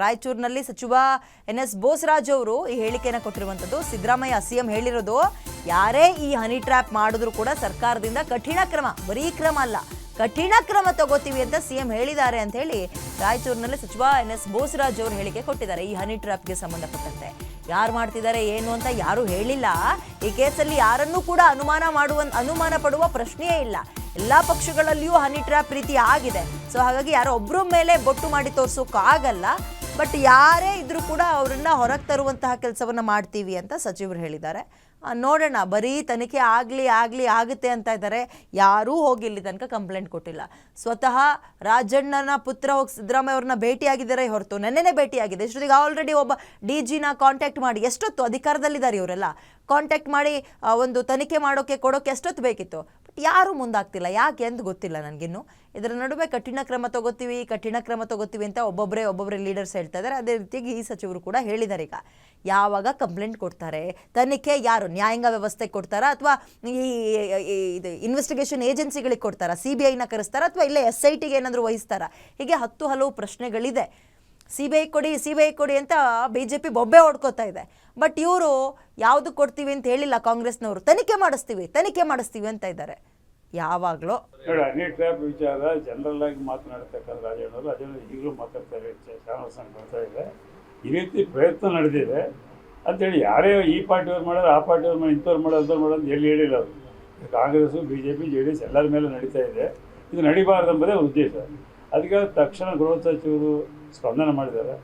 ರಾಯಚೂರಿನಲ್ಲಿ ಸಚಿವ N S Bosaraj ಅವರು ಈ ಹೇಳಿಕೆಯನ್ನು ಕೊಟ್ಟಿರುವಂಥದ್ದು ಸಿದ್ದರಾಮಯ್ಯ ಸಿಎಂ ಹೇಳಿರೋದು, ಯಾರೇ ಈ ಹನಿ ಟ್ರ್ಯಾಪ್ ಮಾಡಿದ್ರು ಕೂಡ ಸರ್ಕಾರದಿಂದ ಕಠಿಣ ಕ್ರಮ, ಬರೀ ಕ್ರಮ ಅಲ್ಲ, ಕಠಿಣ ಕ್ರಮ ತಗೋತೀವಿ ಅಂತ ಸಿಎಂ ಹೇಳಿದ್ದಾರೆ ಅಂತ ಹೇಳಿ ರಾಯಚೂರಿನಲ್ಲಿ ಸಚಿವ ಎನ್ ಎಸ್ ಬೋಸರಾಜ್ ಅವರು ಹೇಳಿಕೆ ಕೊಟ್ಟಿದ್ದಾರೆ ಈ ಹನಿ ಟ್ರ್ಯಾಪ್ಗೆ ಸಂಬಂಧಪಟ್ಟಂತೆ. ಯಾರು ಮಾಡ್ತಿದ್ದಾರೆ, ಏನು ಅಂತ ಯಾರು ಹೇಳಿಲ್ಲ. ಈ ಕೇಸಲ್ಲಿ ಯಾರನ್ನೂ ಕೂಡ ಅನುಮಾನ ಮಾಡುವ ಅನುಮಾನ ಪಡುವ ಪ್ರಶ್ನೆಯೇ ಇಲ್ಲ. ಎಲ್ಲ ಪಕ್ಷಗಳಲ್ಲಿಯೂ ಹನಿ ಟ್ರ್ಯಾಪ್ ರೀತಿ ಆಗಿದೆ. ಸೊ ಹಾಗಾಗಿ ಯಾರೋ ಒಬ್ಬರ ಮೇಲೆ ಬೊಟ್ಟು ಮಾಡಿ ತೋರ್ಸೋಕ್ಕಾಗಲ್ಲ. ಬಟ್ ಯಾರೇ ಇದ್ರೂ ಕೂಡ ಅವರನ್ನು ಹೊರಗೆ ತರುವಂತಹ ಕೆಲಸವನ್ನ ಮಾಡ್ತೀವಿ ಅಂತ ಸಚಿವರು ಹೇಳಿದ್ದಾರೆ. ನೋಡೋಣ, ಬರೀ ತನಿಖೆ ಆಗಲಿ ಆಗಲಿ ಆಗುತ್ತೆ ಅಂತ ಇದ್ದಾರೆ. ಯಾರೂ ಹೋಗಿ ಇಲ್ಲಿ ತನಕ ಕಂಪ್ಲೇಂಟ್ ಕೊಟ್ಟಿಲ್ಲ. ಸ್ವತಃ ರಾಜಣ್ಣನ ಪುತ್ರ ಹೋಗಿ ಸಿದ್ದರಾಮಯ್ಯ ಅವ್ರನ್ನ ಭೇಟಿಯಾಗಿದ್ದಾರೆ ಹೊರತು ನೆನ್ನೆ ಭೇಟಿಯಾಗಿದೆ. ಇಷ್ಟೊತ್ತಿಗೆ ಆಲ್ರೆಡಿ ಒಬ್ಬ ಡಿ ಜಿನ ಕಾಂಟ್ಯಾಕ್ಟ್ ಮಾಡಿ, ಎಷ್ಟೊತ್ತು ಅಧಿಕಾರದಲ್ಲಿದ್ದಾರೆ ಇವರೆಲ್ಲ? ಕಾಂಟ್ಯಾಕ್ಟ್ ಮಾಡಿ ಒಂದು ತನಿಖೆ ಮಾಡೋಕ್ಕೆ ಕೊಡೋಕೆ ಎಷ್ಟೊತ್ತು ಬೇಕಿತ್ತು? ಬಟ್ ಯಾರೂ ಮುಂದಾಗ್ತಿಲ್ಲ. ಯಾಕೆ ಎಂದು ಗೊತ್ತಿಲ್ಲ ನನಗಿನ್ನು. ಇದರ ನಡುವೆ ಕಠಿಣ ಕ್ರಮ ತಗೋತೀವಿ, ಕಠಿಣ ಕ್ರಮ ತಗೋತೀವಿ ಅಂತ ಒಬ್ಬೊಬ್ಬರೇ ಒಬ್ಬೊಬ್ಬರೇ ಲೀಡರ್ಸ್ ಹೇಳ್ತಾ ಇದ್ದಾರೆ. ಅದೇ ರೀತಿಯಾಗಿ ಈ ಸಚಿವರು ಕೂಡ ಹೇಳಿದ್ದಾರೆ ಈಗ. ಯಾವಾಗ ಕಂಪ್ಲೇಂಟ್ ಕೊಡ್ತಾರೆ, ತನಿಖೆ ಯಾರು, ನ್ಯಾಯಾಂಗ ವ್ಯವಸ್ಥೆ ಕೊಡ್ತಾರಾ ಅಥವಾ ಈ- ಇದು ಇನ್ವೆಸ್ಟಿಗೇಷನ್ ಏಜೆನ್ಸಿಗಳಿಗೆ ಕೊಡ್ತಾರಾ ಸಿ ಬಿ ಐನ ಕರೆಸ್ತಾರಾ ಅಥವಾ ಇಲ್ಲೇ ಎಸ್ ಐ ಟಿಗೆ ಏನಾದರೂ ವಹಿಸ್ತಾರಾ? ಹೀಗೆ ಹತ್ತು ಹಲವು ಪ್ರಶ್ನೆಗಳಿದೆ. ಸಿ ಬಿ ಐ ಕೊಡಿ, ಸಿ ಬಿ ಐ ಕೊಡಿ ಅಂತ ಬಿ ಜೆ ಪಿ ಬೊಬ್ಬೆ ಹೊಡ್ಕೋತಾ ಇದೆ. ಬಟ್ ಇವರು ಯಾವುದು ಕೊಡ್ತೀವಿ ಅಂತ ಹೇಳಿಲ್ಲ ಕಾಂಗ್ರೆಸ್ನವರು. ತನಿಖೆ ಮಾಡಿಸ್ತೀವಿ ತನಿಖೆ ಮಾಡಿಸ್ತೀವಿ ಅಂತ ಇದ್ದಾರೆ. ಯಾವಾಗಲೂ. ಟ್ರ್ಯಾಪ್ ವಿಚಾರ, ಜನರಲ್ ಆಗಿ ಮಾತನಾಡ್ತಕ್ಕಂಥ ರಾಜಣ್ಣವರು ಅದನ್ನು ಈಗಲೂ ಮಾತಾಡ್ತಾ ಬರ್ತಾ ಇದೆ. ಈ ರೀತಿ ಪ್ರಯತ್ನ ನಡೆದಿದೆ. ಅಂತೇಳಿ ಯಾರೇ ಈ ಪಾರ್ಟಿಯವ್ರು ಮಾಡೋದು ಆ ಪಾರ್ಟಿಯವ್ರು ಮಾಡಿ ಇಂಥವ್ರು ಮಾಡೋದು ಅಂಥವ್ರು ಮಾಡೋದು ಅಂತ ಎಲ್ಲಿ ಹೇಳಿಲ್ಲ ಅವರು. Congress, B J P, J D S ಎಲ್ಲರ ಮೇಲೆ ನಡೀತಾ ಇದೆ. ಇದು ನಡಿಬಾರ್ದು ಎಂಬುದೇ ಉದ್ದೇಶ. ಅದಕ್ಕೆ ತಕ್ಷಣ ಗೃಹ ಸಚಿವರು ಸ್ಪಂದನೆ ಮಾಡಿದ್ದಾರೆ.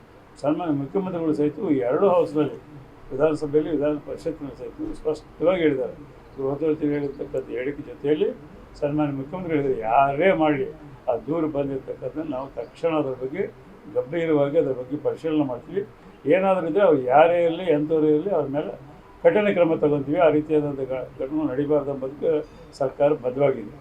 ಸನ್ಮಾನ್ಯ ಮುಖ್ಯಮಂತ್ರಿಗಳು ಸಹಿತ ಎರಡು ಹೌಸ್ನಲ್ಲಿ ವಿಧಾನಸಭೆಯಲ್ಲಿ, ವಿಧಾನ ಪರಿಷತ್ನಲ್ಲಿ ಸಹಿತ ಸ್ಪಷ್ಟವಾಗಿ ಹೇಳಿದ್ದಾರೆ. ಗೃಹ ಸಚಿವರು ಹೇಳಿರ್ತಕ್ಕಂಥ ಹೇಳಿಕೆ ಜೊತೆಯಲ್ಲಿ ಸನ್ಮಾನ್ಯ ಮುಖ್ಯಮಂತ್ರಿ ಹೇಳಿದ್ರು ಯಾರೇ ಮಾಡಲಿ ಆ ದೂರು ಬಂದಿರತಕ್ಕಂಥ ನಾವು ತಕ್ಷಣ ಅದರ ಬಗ್ಗೆ ಗಂಭೀರವಾಗಿ ಅದರ ಬಗ್ಗೆ ಪರಿಶೀಲನೆ ಮಾಡ್ತೀವಿ. ಏನಾದರೂ ಇದ್ದರೆ ಅವ್ರು ಯಾರೇ ಇರಲಿ, ಎಂಥವರೇ ಇರಲಿ ಅವ್ರ ಮೇಲೆ ಕಠಿಣ ಕ್ರಮ ತಗೊತೀವಿ. ಆ ರೀತಿಯಾದಂಥ ಘಟನೆ ನಡಿಬಾರ್ದು ಅಂಬೋದಕ್ಕೆ ಸರ್ಕಾರ ಬದ್ಧವಾಗಿದೆ.